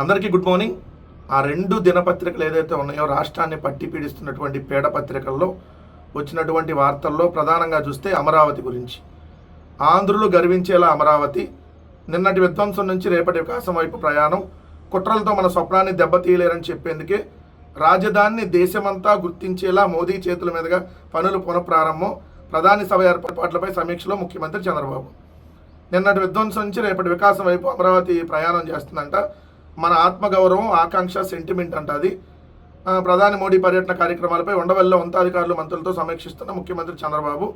అందరికీ good morning. ఆ రెండు దినపత్రికలు ఏదైతే ఉన్నాయో రాష్ట్రాన్ని పట్టి పీడిస్తున్నటువంటి పేడ పత్రికల్లో వచ్చినటువంటి వార్తల్లో ప్రధానంగా చూస్తే అమరావతి గురించి. ఆంధ్రులు గర్వించేలా అమరావతి నిన్నటి విధ్వంసం నుంచి రేపటి వికాసం వైపు ప్రయాణం కుట్రలతో మన స్వప్నాన్ని దెబ్బతీయలేరని చెప్పేందుకే రాజధానిని దేశమంతా గుర్తించేలా మోదీ చేతుల మీదుగా పనులు పునఃప్రారంభం ప్రధాని సభ ఏర్పాట్లపై సమీక్షలో ముఖ్యమంత్రి చంద్రబాబు. నిన్నటి విధ్వంసం నుంచి రేపటి వికాసం వైపు అమరావతి ప్రయాణం చేస్తుందంట మన ఆత్మగౌరవం ఆకాంక్ష సెంటిమెంట్ అంట అది ప్రధాని మోడీ పర్యటన కార్యక్రమాలపై ఉండవల్లో ఉన్నతాధికారులు మంత్రులతో సమీక్షిస్తున్న ముఖ్యమంత్రి చంద్రబాబు.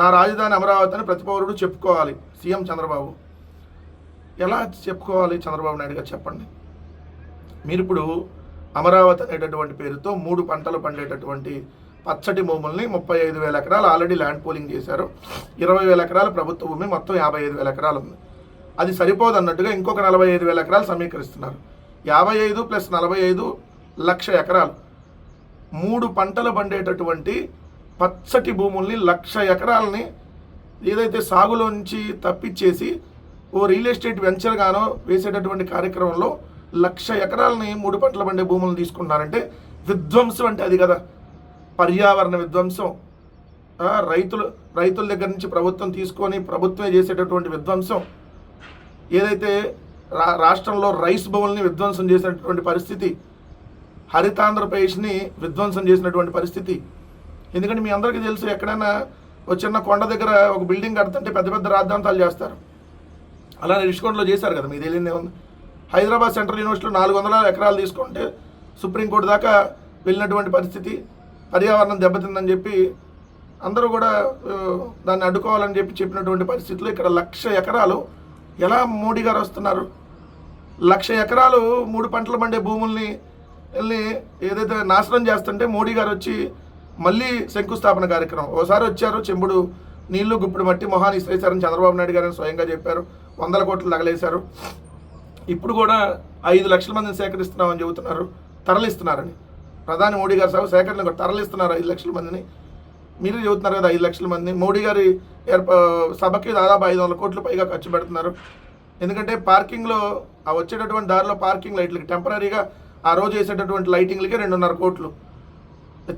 నా రాజధాని అమరావతి అని ప్రతి పౌరుడు చెప్పుకోవాలి. సీఎం చంద్రబాబు. ఎలా చెప్పుకోవాలి చంద్రబాబు నాయుడు గారు? చెప్పండి. మీరు ఇప్పుడు అమరావతి అనేటటువంటి పేరుతో మూడు పంటలు పండేటటువంటి పచ్చటి భూముల్ని ముప్పై ఐదు వేల ఎకరాలు ఆల్రెడీ ల్యాండ్ పూలింగ్ చేశారు. ఇరవై వేల ఎకరాలు ప్రభుత్వ భూమి మొత్తం యాభై ఐదు వేల ఎకరాలు ఉంది. అది సరిపోదు అన్నట్టుగా ఇంకొక నలభై ఐదు వేల ఎకరాలు సమీకరిస్తున్నారు. యాభై ఐదు ప్లస్ నలభై ఐదు లక్ష ఎకరాలు. మూడు పంటలు పండేటటువంటి పచ్చటి భూముల్ని లక్ష ఎకరాలని ఏదైతే సాగులోంచి తప్పించేసి ఓ రియల్ ఎస్టేట్ వెంచర్గానో వేసేటటువంటి కార్యక్రమంలో లక్ష ఎకరాలని మూడు పంటలు పండే భూములను తీసుకున్నారంటే విధ్వంసం అంటే అది కదా. పర్యావరణ విధ్వంసం. రైతులు రైతుల దగ్గర నుంచి ప్రభుత్వం తీసుకొని ప్రభుత్వమే చేసేటటువంటి విధ్వంసం. ఏదైతే రా రాష్ట్రంలో రైస్ బౌల్ని విధ్వంసం చేసినటువంటి పరిస్థితి హరితాంధ్రప్రదేశ్ని విధ్వంసం చేసినటువంటి పరిస్థితి. ఎందుకంటే మీ అందరికీ తెలుసు ఎక్కడైనా ఒక చిన్న కొండ దగ్గర ఒక బిల్డింగ్ కడుతుంటే పెద్ద పెద్ద రాద్ధాంతాలు చేస్తారు. అలానే రిషికొండలో చేశారు కదా మీకు తెలియదు ఏముంది? హైదరాబాద్ సెంట్రల్ యూనివర్సిటీలో నాలుగు వందల ఎకరాలు తీసుకుంటే సుప్రీంకోర్టు దాకా వెళ్ళినటువంటి పరిస్థితి పర్యావరణం దెబ్బతిందని చెప్పి అందరూ కూడా దాన్ని అడ్డుకోవాలని చెప్పి చెప్పినటువంటి పరిస్థితిలో ఇక్కడ లక్ష ఎకరాలు ఎలా మోడీ గారు వస్తున్నారు? లక్ష ఎకరాలు మూడు పంటలు పండే భూముల్ని వెళ్ళి ఏదైతే నాశనం చేస్తుంటే మోడీ గారు వచ్చి మళ్ళీ శంకుస్థాపన కార్యక్రమం. ఓసారి వచ్చారు చెంబుడు నీళ్ళు గుప్పుడు మట్టి మొహాన్ని ఇసేశారని చంద్రబాబు నాయుడు గారిని స్వయంగా చెప్పారు. వందల కోట్లు తగలేశారు. ఇప్పుడు కూడా ఐదు లక్షల మందిని సేకరిస్తున్నామని చెబుతున్నారు. తరలిస్తున్నారని. ప్రధాని మోడీ గారు సభ సేకరణ తరలిస్తున్నారు ఐదు లక్షల మందిని. మీరు చెబుతున్నారు కదా ఐదు లక్షల మంది మోడీ గారి ఏర్ప సభకి దాదాపు ఐదు వందల కోట్లు పైగా ఖర్చు పెడుతున్నారు. ఎందుకంటే పార్కింగ్లో ఆ వచ్చేటటువంటి దారిలో పార్కింగ్ లైట్లకి టెంపరీగా ఆ రోజు వేసేటటువంటి లైటింగ్లకి రెండున్నర కోట్లు.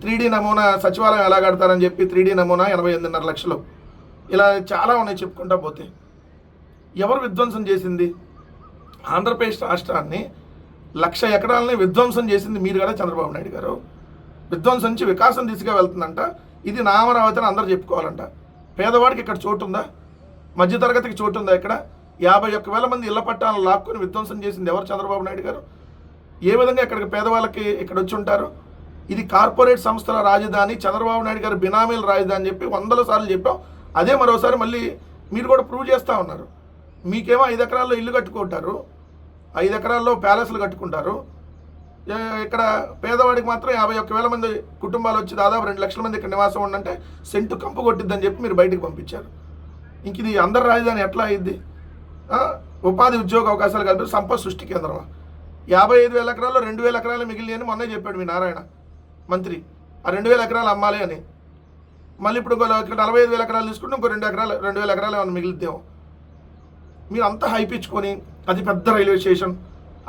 త్రీడీ నమూనా సచివాలయం ఎలా కడతారని చెప్పి త్రీడీ నమూనా ఎనభై ఎనిమిదిన్నర లక్షలు. ఇలా చాలా ఉన్నాయి చెప్పుకుంటా పోతే. ఎవరు విధ్వంసం చేసింది? ఆంధ్రప్రదేశ్ రాష్ట్రాన్ని లక్ష ఎకరాలని విధ్వంసం చేసింది మీరు కదా చంద్రబాబు నాయుడు గారు. విధ్వంసం నుంచి వికాసం దిశగా వెళ్తుందంట. ఇది నా అమరావతి అని అందరూ చెప్పుకోవాలంట. పేదవాడికి ఇక్కడ చోటు ఉందా? మధ్యతరగతికి చోటు ఉందా ఇక్కడ? యాభై ఒక్క వేల మంది ఇళ్ళ పట్టాలను లాక్కుని విధ్వంసం చేసింది ఎవరు చంద్రబాబు నాయుడు గారు? ఏ విధంగా ఇక్కడికి పేదవాళ్ళకి ఇక్కడ వచ్చి ఉంటారు? ఇది కార్పొరేట్ సంస్థల రాజధాని చంద్రబాబు నాయుడు గారు బినామీల రాజధాని అని చెప్పి వందల సార్లు చెప్పాం. అదే మరోసారి మళ్ళీ మీరు కూడా ప్రూవ్ చేస్తూ ఉన్నారు. మీకేమో ఐదు ఎకరాల్లో ఇల్లు కట్టుకుంటారు. ఐదు ఎకరాల్లో ప్యాలెస్లు కట్టుకుంటారు. ఇక్కడ పేదవాడికి మాత్రం యాభై ఒక్క వేల మంది కుటుంబాలు వచ్చి దాదాపు రెండు లక్షల మంది ఇక్కడ నివాసం ఉండంటే సెంటు కంపు కొట్టిద్దని చెప్పి మీరు బయటికి పంపించారు. ఇంక ఇది అందరి రాజధాని ఎట్లా అయింది ఉపాధి ఉద్యోగ అవకాశాలు కలిపి సంపద సృష్టి కేంద్రం యాభై ఐదు వేల ఎకరాల్లో రెండు వేల ఎకరాలు మిగిలినని మొన్నే చెప్పాడు మీ నారాయణ మంత్రి. ఆ రెండు వేల ఎకరాలు అమ్మాలి అని. మళ్ళీ ఇప్పుడు ఇంకో ఇక్కడ నలభై ఐదు వేల ఎకరాలు తీసుకుంటే ఇంకో రెండు ఎకరాలు రెండు వేల ఎకరాలు ఏమైనా మిగిలిద్దాం మీరు అంతా హైపించుకొని అతి పెద్ద రైల్వే స్టేషన్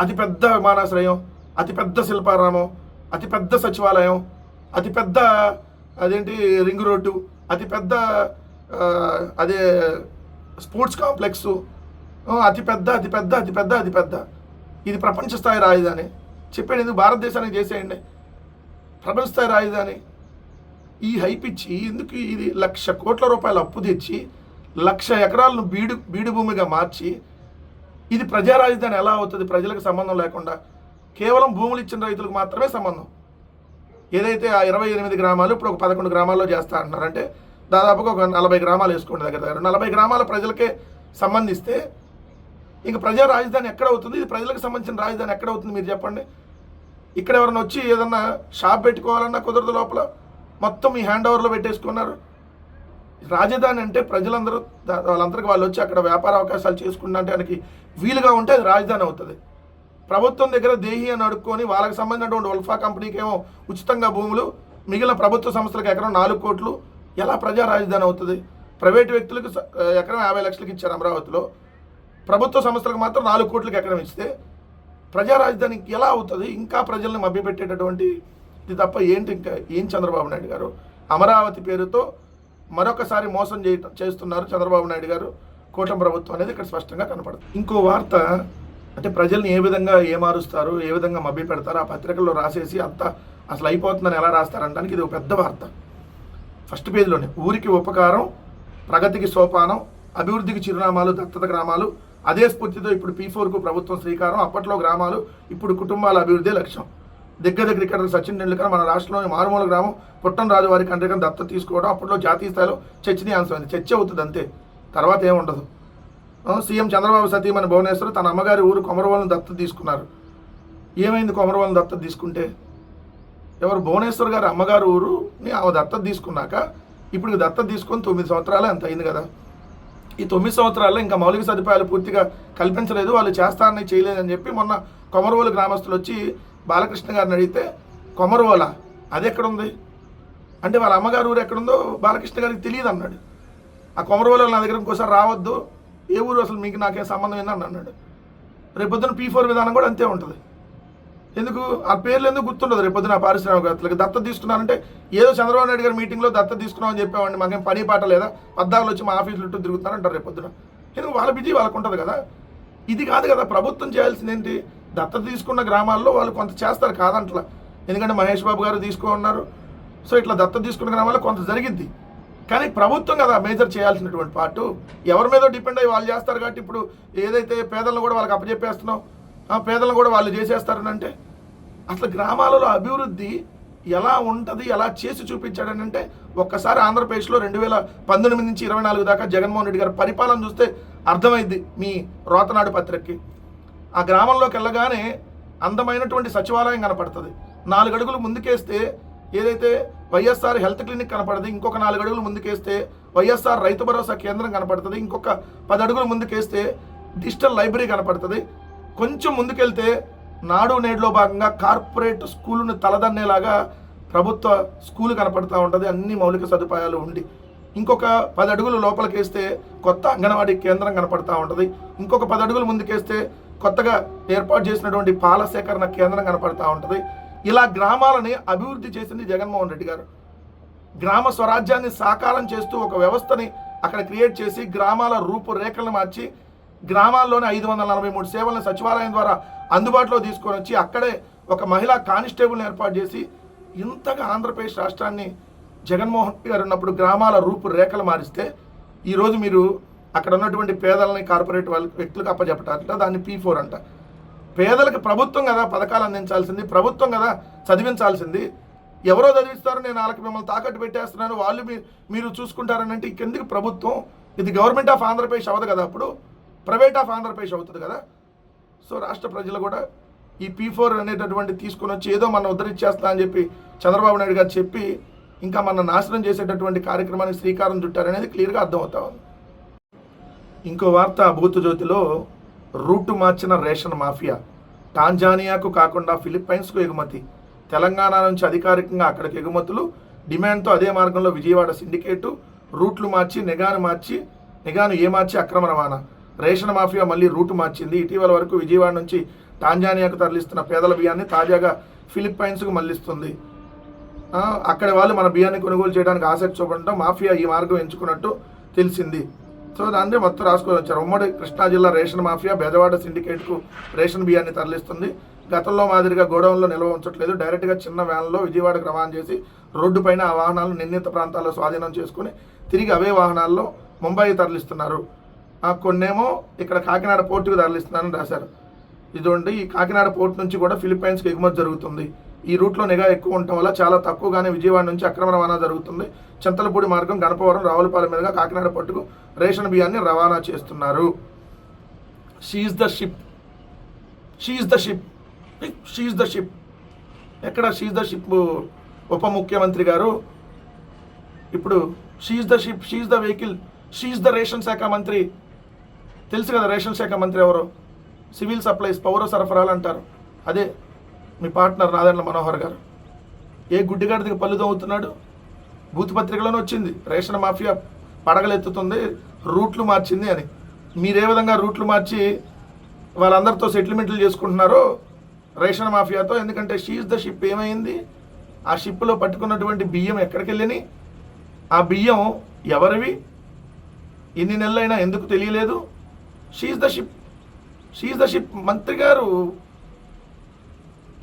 అతి పెద్ద విమానాశ్రయం అతి పెద్ద శిల్పారామం అతి పెద్ద సచివాలయం అతి పెద్ద అదేంటి రింగ్ రోడ్డు అతి పెద్ద అదే స్పోర్ట్స్ కాంప్లెక్స్ అతి పెద్ద అతి పెద్ద అతి పెద్ద అతి పెద్ద. ఇది ప్రపంచ స్థాయి రాజధాని. చెప్పండి ఎందుకు? భారతదేశానికి చేసేయండి. ప్రపంచ స్థాయి రాజధాని. ఈ హైప్ ఇచ్చి ఎందుకు ఇది లక్ష కోట్ల రూపాయల అప్పు తెచ్చి లక్ష ఎకరాలను బీడు బీడు భూమిగా మార్చి ఇది ప్రజా రాజధాని ఎలా అవుతుంది? ప్రజలకు సంబంధం లేకుండా. కేవలం భూములు ఇచ్చిన రైతులకు మాత్రమే సంబంధం. ఏదైతే ఆ ఇరవై ఎనిమిది గ్రామాలు ఇప్పుడు ఒక పదకొండు గ్రామాల్లో చేస్తా అంటున్నారంటే దాదాపుగా ఒక నలభై గ్రామాలు వేసుకోండి దగ్గర దగ్గర. నలభై గ్రామాల ప్రజలకే సంబంధిస్తే ఇంక ప్రజా రాజధాని ఎక్కడ అవుతుంది? ఇది ప్రజలకు సంబంధించిన రాజధాని ఎక్కడ అవుతుంది మీరు చెప్పండి. ఇక్కడ ఎవరైనా వచ్చి ఏదన్నా షాప్ పెట్టుకోవాలన్నా కుదరదు లోపల. మొత్తం ఈ హ్యాండ్ ఓవర్లో పెట్టేసుకున్నారు. రాజధాని అంటే ప్రజలందరూ వాళ్ళందరికీ వాళ్ళు వచ్చి అక్కడ వ్యాపార అవకాశాలు చేసుకున్నడానికి వీలుగా ఉంటే అది రాజధాని అవుతుంది. ప్రభుత్వం దగ్గర దేహి అని అడుక్కొని వాళ్ళకి సంబంధించినటువంటి ఉల్ఫా కంపెనీకి ఏమో ఉచితంగా భూములు మిగిలిన ప్రభుత్వ సంస్థలకు ఎకరం నాలుగు కోట్లు. ఎలా ప్రజా రాజధాని అవుతుంది? ప్రైవేట్ వ్యక్తులకు ఎకరం యాభై లక్షలకు ఇచ్చారు అమరావతిలో. ప్రభుత్వ సంస్థలకు మాత్రం నాలుగు కోట్లకు ఎకరం ఇస్తే ప్రజా రాజధానికి ఎలా అవుతుంది? ఇంకా ప్రజల్ని మభ్యపెట్టేటటువంటి ఇది తప్ప ఏంటి ఇంకా? ఏం చంద్రబాబు నాయుడు గారు? అమరావతి పేరుతో మరొకసారి మోసం చేయ చేస్తున్నారు చంద్రబాబు నాయుడు గారు. కూటమి ప్రభుత్వం అనేది ఇక్కడ స్పష్టంగా కనపడుతుంది. ఇంకో వార్త అంటే ప్రజల్ని ఏ విధంగా ఏమారుస్తారు ఏ విధంగా మభ్య పెడతారు ఆ పత్రికల్లో రాసేసి అంత అసలు అయిపోతుందని ఎలా రాస్తారంటానికి ఇది ఒక పెద్ద వార్త. ఫస్ట్ పేజీలోనే ఊరికి ఉపకారం ప్రగతికి సోపానం అభివృద్ధికి చిరునామాలు దత్తత గ్రామాలు అదే స్ఫూర్తితో ఇప్పుడు పీ ఫోర్కు ప్రభుత్వం శ్రీకారం అప్పట్లో గ్రామాలు ఇప్పుడు కుటుంబాల అభివృద్ధి లక్ష్యం. దగ్గర దగ్గర ఇక్కడ సచిన్ టెండూల్కర్ మన రాష్ట్రంలోని మారుమూల గ్రామం పుట్టం రాజు వారి కండ్రికం దత్త తీసుకోవడం అప్పట్లో జాతీయ స్థాయిలో చర్చనీయాంశమైంది చర్చ అవుతుంది అంతే. తర్వాత ఏముండదు సీఎం చంద్రబాబు సతీమణి భువనేశ్వర్ తన అమ్మగారి ఊరు కొమరవోలను దత్త తీసుకున్నారు. ఏమైంది కొమరవోలను దత్త తీసుకుంటే? ఎవరు? భువనేశ్వర్ గారి అమ్మగారు ఊరుని ఆమె దత్త తీసుకున్నాక ఇప్పుడు దత్త తీసుకొని తొమ్మిది సంవత్సరాలు అంత అయింది కదా. ఈ తొమ్మిది సంవత్సరాల్లో ఇంకా మౌలిక సదుపాయాలు పూర్తిగా కల్పించలేదు. వాళ్ళు చేస్తారని చేయలేదని చెప్పి మొన్న కొమరవోలు గ్రామస్తులు వచ్చి బాలకృష్ణ గారిని అడిగితే కొమరవోల అది ఎక్కడుంది? అంటే వాళ్ళ అమ్మగారు ఊరు ఎక్కడుందో బాలకృష్ణ గారికి తెలియదు అన్నాడు. ఆ కొమరవోలు నా దగ్గర ఇంకోసారి రావద్దు. ఏ ఊరు అసలు మీకు నాకేం సంబంధం ఏందని అన్నాడు. రేపొద్దున పీ ఫోర్ విధానం కూడా అంతే ఉంటుంది. ఎందుకు? ఆ పేర్లు ఎందుకు గుర్తుండదు? రేపు పొద్దున పారిశ్రామికవేత్తలకు దత్త తీసుకున్నారంటే ఏదో చంద్రబాబు నాయుడు గారి మీటింగ్లో దత్త తీసుకున్నామని చెప్పామండి మాకేం పని పాట లేదా? పద్దాలు వచ్చి మా ఆఫీసులు చుట్టూ తిరుగుతున్నారంటారు రేపొద్దున పొద్దున. ఎందుకు? వాళ్ళ బిజీ వాళ్ళకు ఉంటుంది కదా. ఇది కాదు కదా ప్రభుత్వం చేయాల్సింది ఏంటి? దత్త తీసుకున్న గ్రామాల్లో వాళ్ళు కొంత చేస్తారు కాదంట్లా. ఎందుకంటే మహేష్ బాబు గారు తీసుకో ఉన్నారు సో ఇట్లా దత్తత తీసుకున్న గ్రామాల్లో కొంత జరిగింది కానీ ప్రభుత్వం కదా మేజర్ చేయాల్సినటువంటి పాటు. ఎవరి మీద డిపెండ్ అయ్యి వాళ్ళు చేస్తారు కాబట్టి ఇప్పుడు ఏదైతే పేదలను కూడా వాళ్ళకి అప్పచెప్పేస్తున్నాం ఆ పేదలను కూడా వాళ్ళు చేసేస్తారని అంటే అసలు గ్రామాలలో అభివృద్ధి ఎలా ఉంటుంది ఎలా చేసి చూపించాడని అంటే ఒక్కసారి ఆంధ్రప్రదేశ్లో రెండు వేల పంతొమ్మిది నుంచి ఇరవై నాలుగు దాకా జగన్మోహన్ రెడ్డి గారి పరిపాలన చూస్తే అర్థమైంది మీ రోతనాడు పత్రికకి. ఆ గ్రామంలోకి వెళ్ళగానే అందమైనటువంటి సచివాలయం కనపడుతుంది. నాలుగు అడుగులు ముందుకేస్తే ఏదైతే వైఎస్ఆర్ హెల్త్ క్లినిక్ కనపడుతుంది ఇంకొక నాలుగు అడుగులు ముందుకేస్తే వైఎస్ఆర్ రైతు భరోసా కేంద్రం కనపడుతుంది ఇంకొక పది అడుగులు ముందుకేస్తే డిజిటల్ లైబ్రరీ కనపడుతుంది. కొంచెం ముందుకెళ్తే నాడు నేడులో భాగంగా కార్పొరేట్ స్కూలును తలదన్నేలాగా ప్రభుత్వ స్కూల్ కనపడుతూ ఉంటుంది అన్ని మౌలిక సదుపాయాలు ఉండి. ఇంకొక పది అడుగులు లోపలికేస్తే కొత్త అంగన్వాడీ కేంద్రం కనపడతా ఉంటుంది. ఇంకొక పది అడుగులు ముందుకేస్తే కొత్తగా ఏర్పాటు చేసినటువంటి పాల సేకరణ కేంద్రం కనపడతా ఉంటుంది. ఇలా గ్రామాలని అభివృద్ధి చేసింది జగన్మోహన్ రెడ్డి గారు. గ్రామ స్వరాజ్యాన్ని సాకారం చేస్తూ ఒక వ్యవస్థని అక్కడ క్రియేట్ చేసి గ్రామాల రూపురేఖలను మార్చి గ్రామాల్లోనే ఐదు వందల నలభై మూడు సేవలను సచివాలయం ద్వారా అందుబాటులో తీసుకొని వచ్చి అక్కడే ఒక మహిళా కానిస్టేబుల్ని ఏర్పాటు చేసి ఇంతగా ఆంధ్రప్రదేశ్ రాష్ట్రాన్ని జగన్మోహన్ రెడ్డి గారు ఉన్నప్పుడు గ్రామాల రూపురేఖలు మారిస్తే ఈరోజు మీరు అక్కడ ఉన్నటువంటి పేదలని కార్పొరేట్ వాళ్ళ వ్యక్తులకు అప్పచెప్పటారట దాన్ని పీ ఫోర్ అంట. పేదలకు ప్రభుత్వం కదా పథకాలు అందించాల్సింది ప్రభుత్వం కదా చదివించాల్సింది. ఎవరో చదివిస్తారు నేను వాళ్ళకి మిమ్మల్ని తాకట్టు పెట్టేస్తున్నాను వాళ్ళు మీ మీరు చూసుకుంటారని అంటే ఇంకెందుకు ప్రభుత్వం? ఇది గవర్నమెంట్ ఆఫ్ ఆంధ్రప్రదేశ్ అవ్వదు కదా అప్పుడు. ప్రైవేట్ ఆఫ్ ఆంధ్రప్రదేశ్ అవుతుంది కదా. సో రాష్ట్ర ప్రజలు కూడా ఈ పీ ఫోర్ అనేటటువంటి తీసుకొని వచ్చి ఏదో మన ఉద్ధరించేస్తా అని చెప్పి చంద్రబాబు నాయుడు గారు చెప్పి ఇంకా మన నాశనం చేసేటటువంటి కార్యక్రమానికి శ్రీకారం చుట్టారనేది క్లియర్గా అర్థమవుతా ఉంది. ఇంకో వార్త భూతజ్యోతిలో రూటు మార్చిన రేషన్ మాఫియా టాంజానియాకు కాకుండా ఫిలిప్పైన్స్కు ఎగుమతి తెలంగాణ నుంచి అధికారికంగా అక్కడికి ఎగుమతులు డిమాండ్తో అదే మార్గంలో విజయవాడ సిండికేటు రూట్లు మార్చి నిఘాను మార్చి నిఘాను ఏ మార్చి అక్రమ రవాణా రేషన్ మాఫియా మళ్ళీ రూటు మార్చింది. ఇటీవల వరకు విజయవాడ నుంచి టాంజానియాకు తరలిస్తున్న పేదల బియ్యాన్ని తాజాగా ఫిలిప్పైన్స్కు మళ్ళిస్తుంది అక్కడ అక్కడి వాళ్ళు మన బియ్యాన్ని కొనుగోలు చేయడానికి ఆసక్తి చూపడంతో మాఫియా ఈ మార్గం ఎంచుకున్నట్టు తెలిసింది. సో దాన్ని మొత్తం రాసుకొని వచ్చారు. ఉమ్మడి కృష్ణా జిల్లా రేషన్ మాఫియా బెజవాడ సిండికేట్కు రేషన్ బియ్యాన్ని తరలిస్తుంది. గతంలో మాదిరిగా గోడౌన్లో నిల్వ ఉంచట్లేదు. డైరెక్ట్గా చిన్న వ్యాన్లో విజయవాడకు రవాణా చేసి రోడ్డుపైన ఆ వాహనాలను నిర్ణీత ప్రాంతాల్లో స్వాధీనం చేసుకుని తిరిగి అవే వాహనాల్లో ముంబై తరలిస్తున్నారు. కొన్నేమో ఇక్కడ కాకినాడ పోర్టుకు తరలిస్తున్నారని రాశారు. ఇదిగోండి ఈ కాకినాడ పోర్ట్ నుంచి కూడా ఫిలిప్పైన్స్కి ఎగుమతి జరుగుతుంది. ఈ రూట్లో నిఘా ఎక్కువ ఉండటం వల్ల చాలా తక్కువగానే విజయవాడ నుంచి అక్రమ రవాణా జరుగుతుంది. చింతలపూడి మార్గం గణపవరం రావులపాలెం మీదుగా కాకినాడ పట్టుకు రేషన్ బియ్యాన్ని రవాణా చేస్తున్నారు. Seize the ship seize the ship seize the ship ఎక్కడ షీజ్ ద షిప్ ఉప ముఖ్యమంత్రి గారు ఇప్పుడు seize the ship seize the vehicle seize the ration శాఖ మంత్రి తెలుసు కదా రేషన్ శాఖ మంత్రి ఎవరు? సివిల్ సప్లైస్ పౌర సరఫరాలు అంటారు. అదే మీ పార్ట్నర్ నాదండ్ల మనోహర్ గారు. ఏ గుడ్డిగాడికి పళ్ళు తవ్వుతున్నాడు? బూతుపత్రికలోనే వచ్చింది రేషన్ మాఫియా పడగలెత్తుతుంది రూట్లు మార్చింది అని. మీరే విధంగా రూట్లు మార్చి వాళ్ళందరితో సెటిల్మెంట్లు చేసుకుంటున్నారో రేషన్ మాఫియాతో? ఎందుకంటే షీజ్ ద షిప్ ఏమైంది? ఆ షిప్లో పట్టుకున్నటువంటి బియ్యం ఎక్కడికి వెళ్ళినాయి ఆ బియ్యం ఎవరివి? ఇన్ని నెలలైనా ఎందుకు తెలియలేదు? Seize the ship seize the ship మంత్రి గారు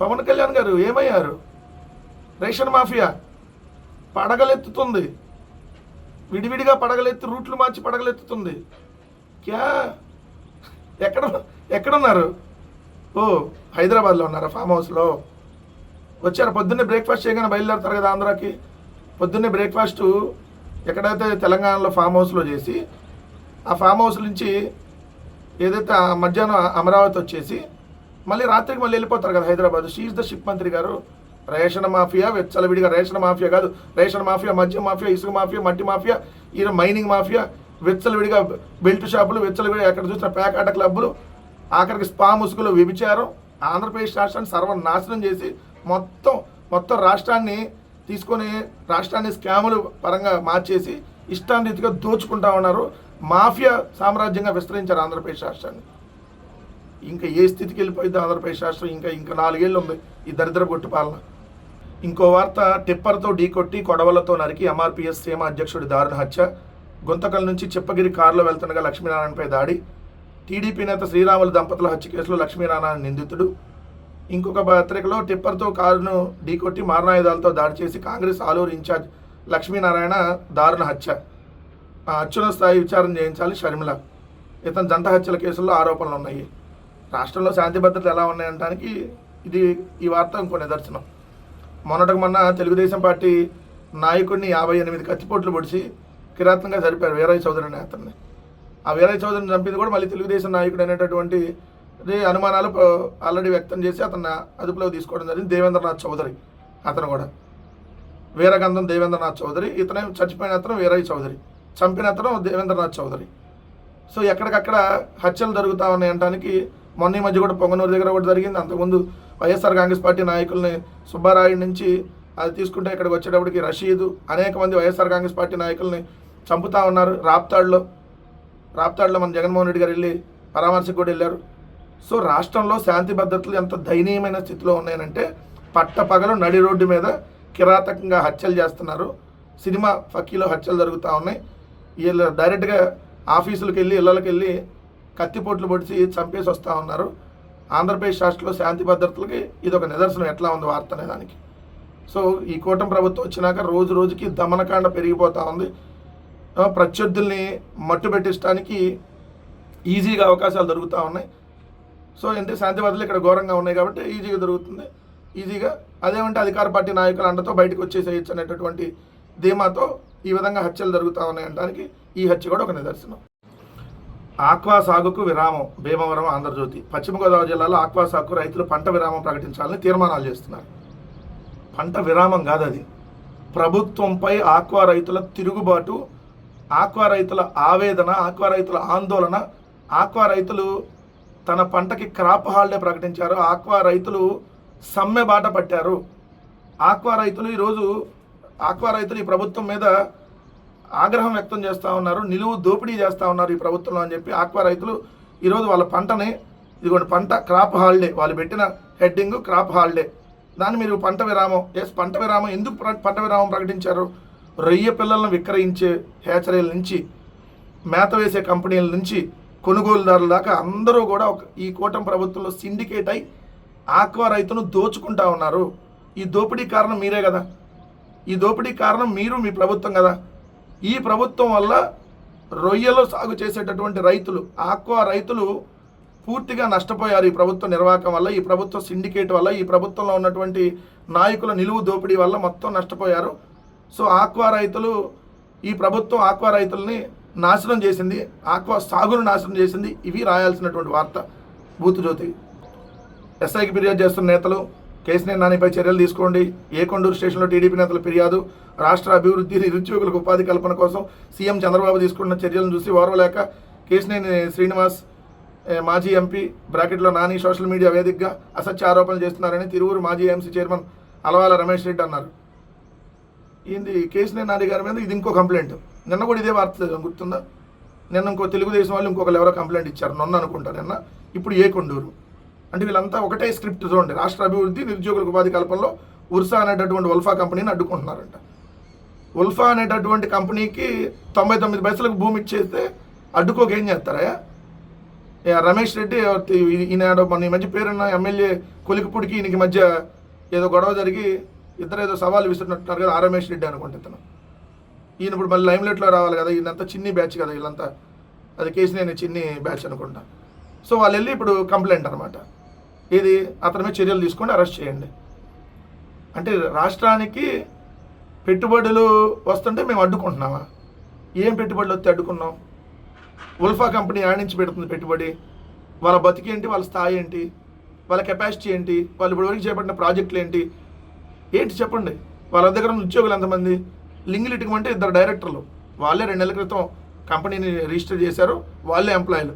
పవన్ కళ్యాణ్ గారు ఏమయ్యారు? రేషన్ మాఫియా పడగలెత్తుతుంది. విడివిడిగా పడగలెత్తి రూట్లు మార్చి పడగలెత్తుతుంది. క్యా? ఎక్కడ ఎక్కడున్నారు? ఓ హైదరాబాద్లో ఉన్నారా ఫామ్ హౌస్లో? వచ్చారు. పొద్దున్నే బ్రేక్ఫాస్ట్ చేయగానే బయలుదేరుతారు కదా ఆంధ్రాకి. పొద్దున్నే బ్రేక్ఫాస్ట్ ఎక్కడైతే తెలంగాణలో ఫామ్ హౌస్లో చేసి ఆ ఫామ్ హౌస్ నుంచి ఏదైతే ఆ మధ్యాహ్నం అమరావతి వచ్చేసి మళ్ళీ రాత్రికి మళ్ళీ వెళ్ళిపోతారు కదా హైదరాబాద్. షీజ్ ద షిప్ మంత్రి గారు. రేషన్ మాఫియా వెచ్చలవిడిగా రేషన్ మాఫియా కాదు. రేషన్ మాఫియా మద్యం మాఫియా ఇసుక మాఫియా మట్టి మాఫియా ఈయన మైనింగ్ మాఫియా వెచ్చలవిడిగా బెల్ట్ షాపులు వెచ్చలవిడిగా ఎక్కడ చూసిన పేకాట క్లబ్బులు. ఆఖరికి స్పా ముసుగులు వ్యభిచారం. ఆంధ్రప్రదేశ్ రాష్ట్రాన్ని సర్వనాశనం చేసి మొత్తం మొత్తం రాష్ట్రాన్ని తీసుకొని రాష్ట్రాన్ని స్కాములు పరంగా మార్చేసి ఇష్టాన్రీతిగా దోచుకుంటా ఉన్నారు. మాఫియా సామ్రాజ్యంగా విస్తరించారు ఆంధ్రప్రదేశ్ రాష్ట్రాన్ని. ఇంకా ఏ స్థితికి వెళ్ళిపోయింది ఆంధ్రప్రదేశ్ రాష్ట్రం? ఇంకా ఇంకా నాలుగేళ్ళు ఉంది ఈ దరిద్ర గొట్టు పాలన. ఇంకో వార్త టిప్పర్తో ఢీకొట్టి కొడవలతో నరికి ఎంఆర్పిఎస్ సీమ అధ్యక్షుడి దారుణ హత్య. గుంతకల్ నుంచి చిప్పగిరి కారులో వెళ్తుండగా లక్ష్మీనారాయణపై దాడి. టీడీపీ నేత శ్రీరాములు దంపతుల హత్య కేసులో లక్ష్మీనారాయణ నిందితుడు. ఇంకొక పత్రికలో టిప్పర్తో కారును ఢీకొట్టి మారణాయుధాలతో దాడి చేసి కాంగ్రెస్ ఆలూరు ఇన్ఛార్జ్ లక్ష్మీనారాయణ దారుణ హత్య. అత్యున్న స్థాయి విచారణ చేయించాలి షర్మిల. ఇతను జంట హత్యల కేసుల్లో ఆరోపణలు ఉన్నాయి. రాష్ట్రంలో శాంతి భద్రతలు ఎలా ఉన్నాయంటానికి ఇది ఈ వార్త ఇంకో నిదర్శనం. మొన్నటికి మొన్న తెలుగుదేశం పార్టీ నాయకుడిని యాభై ఎనిమిది కత్తిపోట్లు పొడిచి కిరాత్మకంగా జరిపారు వీరయ్య చౌదరి అనే అతన్ని. ఆ వీరయ్య చౌదరిని చంపింది కూడా మళ్ళీ తెలుగుదేశం నాయకుడు అనేటటువంటి అనుమానాలు ఆల్రెడీ వ్యక్తం చేసి అతన్ని అదుపులోకి తీసుకోవడం జరిగింది దేవేంద్రనాథ్ చౌదరి అతను కూడా. వీరగంధం దేవేంద్రనాథ్ చౌదరి ఇతనే చచ్చిపోయిన అతను వీరయ్య చౌదరి. చంపిన అతను దేవేంద్రనాథ్ చౌదరి. సో ఎక్కడికక్కడ హత్యలు జరుగుతా ఉన్నాయి అనడానికి మొన్న ఈ మధ్య కూడా పొంగనూరు దగ్గర ఒకటి జరిగింది. అంతకుముందు వైఎస్ఆర్ కాంగ్రెస్ పార్టీ నాయకుల్ని సుబ్బారాయుడు నుంచి అది తీసుకుంటే ఇక్కడికి వచ్చేటప్పటికి రషీదు అనేక మంది వైఎస్ఆర్ కాంగ్రెస్ పార్టీ నాయకుల్ని చంపుతా ఉన్నారు రాప్తాడులో. రాప్తాడులో మన జగన్మోహన్ రెడ్డి గారు వెళ్ళి పరామర్శకు కూడా వెళ్ళారు. సో రాష్ట్రంలో శాంతి భద్రతలు ఎంత దయనీయమైన స్థితిలో ఉన్నాయనంటే పట్టపగలు నడి రోడ్డు మీద కిరాతకంగా హత్యలు చేస్తున్నారు. సినిమా ఫకీలో హత్యలు జరుగుతూ ఉన్నాయి. వీళ్ళు డైరెక్ట్గా ఆఫీసులకు వెళ్ళి ఇళ్ళకి వెళ్ళి కత్తిపోట్లు పొడిచి చంపేసి వస్తూ ఉన్నారు. ఆంధ్రప్రదేశ్ రాష్ట్రంలో శాంతి భద్రతలకి ఇది ఒక నిదర్శనం. ఎట్లా ఉంది వార్త అనే దానికి? సో ఈ కూటమి ప్రభుత్వం వచ్చినాక రోజు రోజుకి దమనకాండ పెరిగిపోతూ ఉంది. ప్రత్యర్థుల్ని మట్టు పెట్టించడానికి ఈజీగా అవకాశాలు దొరుకుతూ ఉన్నాయి. సో అంటే శాంతి భద్రతలు ఇక్కడ ఘోరంగా ఉన్నాయి కాబట్టి ఈజీగా దొరుకుతుంది. ఈజీగా అదేమంటే అధికార పార్టీ నాయకుల అండతో బయటకు వచ్చేసేయచ్చు అనేటటువంటి ధీమాతో ఈ విధంగా హత్యలు జరుగుతూ ఉన్నాయి ఈ హత్య కూడా ఒక నిదర్శనం. ఆక్వా సాగుకు విరామం భీమవరం ఆంధ్రజ్యోతి. పశ్చిమ గోదావరి జిల్లాలో ఆక్వా సాగుకు రైతులు పంట విరామం ప్రకటించాలని తీర్మానాలు చేస్తున్నారు. పంట విరామం కాదు అది. ప్రభుత్వంపై ఆక్వా రైతుల తిరుగుబాటు ఆక్వా రైతుల ఆవేదన ఆక్వా రైతుల ఆందోళన ఆక్వా రైతులు తన పంటకి క్రాప్ హాలిడే ప్రకటించారు ఆక్వా రైతులు సమ్మె బాట పట్టారు. ఆక్వా రైతులు ఈరోజు ఆక్వా రైతులు ఈ ప్రభుత్వం మీద ఆగ్రహం వ్యక్తం చేస్తూ ఉన్నారు నిలువు దోపిడీ చేస్తూ ఉన్నారు ఈ ప్రభుత్వంలో అని చెప్పి ఆక్వా రైతులు ఈరోజు వాళ్ళ పంటని ఇదిగోండి పంట క్రాప్ హాలిడే వాళ్ళు పెట్టిన హెడ్డింగ్ క్రాప్ హాలిడే. దాన్ని మీరు పంట విరామం ఎస్ పంట విరామం ఎందుకు పంట విరామం ప్రకటించారు? రొయ్య పిల్లలను విక్రయించే హేచరీల నుంచి మేత వేసే కంపెనీల నుంచి కొనుగోలుదారుల దాకా అందరూ కూడా ఒక ఈ కూటమి ప్రభుత్వంలో సిండికేట్ అయి ఆక్వా రైతును దోచుకుంటా ఉన్నారు. ఈ దోపిడీ కారణం మీరే కదా. ఈ దోపిడీ కారణం మీరు మీ ప్రభుత్వం కదా. ఈ ప్రభుత్వం వల్ల రొయ్యలు సాగు చేసేటటువంటి రైతులు ఆక్వా రైతులు పూర్తిగా నష్టపోయారు ఈ ప్రభుత్వ నిర్వాహకం వల్ల ఈ ప్రభుత్వ సిండికేట్ వల్ల ఈ ప్రభుత్వంలో ఉన్నటువంటి నాయకుల నిలువు దోపిడీ వల్ల మొత్తం నష్టపోయారు. సో ఆక్వా రైతులు ఈ ప్రభుత్వం ఆక్వా రైతుల్ని నాశనం చేసింది ఆక్వా సాగును నాశనం చేసింది. ఇవి రాయాల్సినటువంటి వార్త. బూత్ జ్యోతి ఎస్ఐకి ఫిర్యాదు చేస్తున్న నేతలు కేసీఆర్ నానిపై చర్యలు తీసుకోండి. ఏ కొండూరు స్టేషన్లో టీడీపీ నేతల ఫిర్యాదు రాష్ట్ర అభివృద్ధి నిరుద్యోగులకు ఉపాధి కల్పన కోసం సీఎం చంద్రబాబు తీసుకున్న చర్యలను చూసి ఓర్వలేక కేసినేని శ్రీనివాస్ మాజీ ఎంపీ బ్రాకెట్లో నాని సోషల్ మీడియా వేదికగా అసత్య ఆరోపణలు చేస్తున్నారని తిరువురు మాజీ ఎంసీ చైర్మన్ అలవాల రమేష్ రెడ్డి అన్నారు. ఏంది కేసినేని నాని గారి మీద ఇది ఇంకో కంప్లైంట్. నిన్న కూడా ఇదే వార్త గుర్తుందా? నిన్న ఇంకో తెలుగుదేశం వాళ్ళు ఇంకొకరు ఎవరో కంప్లైంట్ ఇచ్చారు. నన్ను అనుకుంటారు నిన్న. ఇప్పుడు ఏ కొండూరు? అంటే వీళ్ళంతా ఒకటే స్క్రిప్ట్ చూడండి. రాష్ట్ర అభివృద్ధి నిరుద్యోగులకు ఉపాధి కల్పనలో ఉర్సా అనేటటువంటి ఉల్ఫా కంపెనీని అడ్డుకుంటున్నారంట. ఉల్ఫా అనేటటువంటి కంపెనీకి తొంభై తొమ్మిది పైసలకు భూమి ఇచ్చేస్తే అడ్డుకోక ఏం చేస్తారా? రమేష్ రెడ్డి ఈయన మన ఈ మధ్య పేరున్న ఎమ్మెల్యే కొలికిపూడికి ఈయనకి మధ్య ఏదో గొడవ జరిగి ఇద్దరు ఏదో సవాలు విసురుతున్నట్టున్నారు కదా ఆ రమేష్ రెడ్డి అనుకుంటే ఇతను. ఈయన ఇప్పుడు మళ్ళీ లైమ్లైట్లో రావాలి కదా ఈయనంతా చిన్ని బ్యాచ్ కదా వీళ్ళంతా. అది కేసినేని చిన్ని బ్యాచ్ అనుకుంటా. సో వాళ్ళు వెళ్ళి ఇప్పుడు కంప్లైంట్ అనమాట ఇది అతని మీద చర్యలు తీసుకొని అరెస్ట్ చేయండి. అంటే రాష్ట్రానికి పెట్టుబడులు వస్తుంటే మేము అడ్డుకుంటున్నామా? ఏం పెట్టుబడులు వస్తే అడ్డుకున్నాం? ఉల్ఫా కంపెనీ ఆడించి పెడుతుంది పెట్టుబడి. వాళ్ళ బతికి ఏంటి? వాళ్ళ స్థాయి ఏంటి? వాళ్ళ కెపాసిటీ ఏంటి? వాళ్ళు ఇప్పటివరకు చేపట్టిన ప్రాజెక్టులు ఏంటి? ఏంటి చెప్పండి? వాళ్ళ దగ్గర ఉన్న ఉద్యోగులు ఎంతమంది? లింగులు ఇటుకమంటే ఇద్దరు డైరెక్టర్లు. వాళ్ళే రెండు నెలల క్రితం కంపెనీని రిజిస్టర్ చేశారు. వాళ్ళే ఎంప్లాయీలు.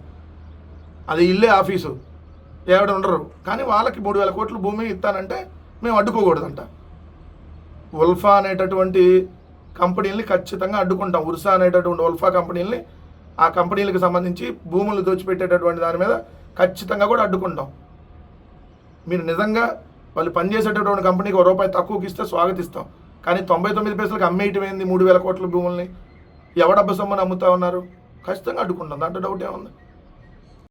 అది ఇల్లే ఆఫీసు. ఎవడ ఉండరు. కానీ వాళ్ళకి మూడు వేల కోట్ల భూమి ఇస్తానంటే మేము అడ్డుకోకూడదంట. ఉల్ఫా అనేటటువంటి కంపెనీలని ఖచ్చితంగా అడ్డుకుంటాం. ఉర్సా అనేటటువంటి ఉల్ఫా కంపెనీలని ఆ కంపెనీలకు సంబంధించి భూములు దోచిపెట్టేటటువంటి దాని మీద ఖచ్చితంగా కూడా అడ్డుకుంటాం. మీరు నిజంగా వాళ్ళు పనిచేసేటటువంటి కంపెనీకి ఒక రూపాయి తక్కువకి ఇస్తే స్వాగతిస్తాం. కానీ తొంభై తొమ్మిది పైసలకు అమ్మేయటం ఏంది మూడు వేల కోట్ల భూముల్ని? ఎవడబ్బ సొమ్మని అమ్ముతా ఉన్నారు? ఖచ్చితంగా అడ్డుకుంటాం. దాంట్లో డౌట్ ఏముంది?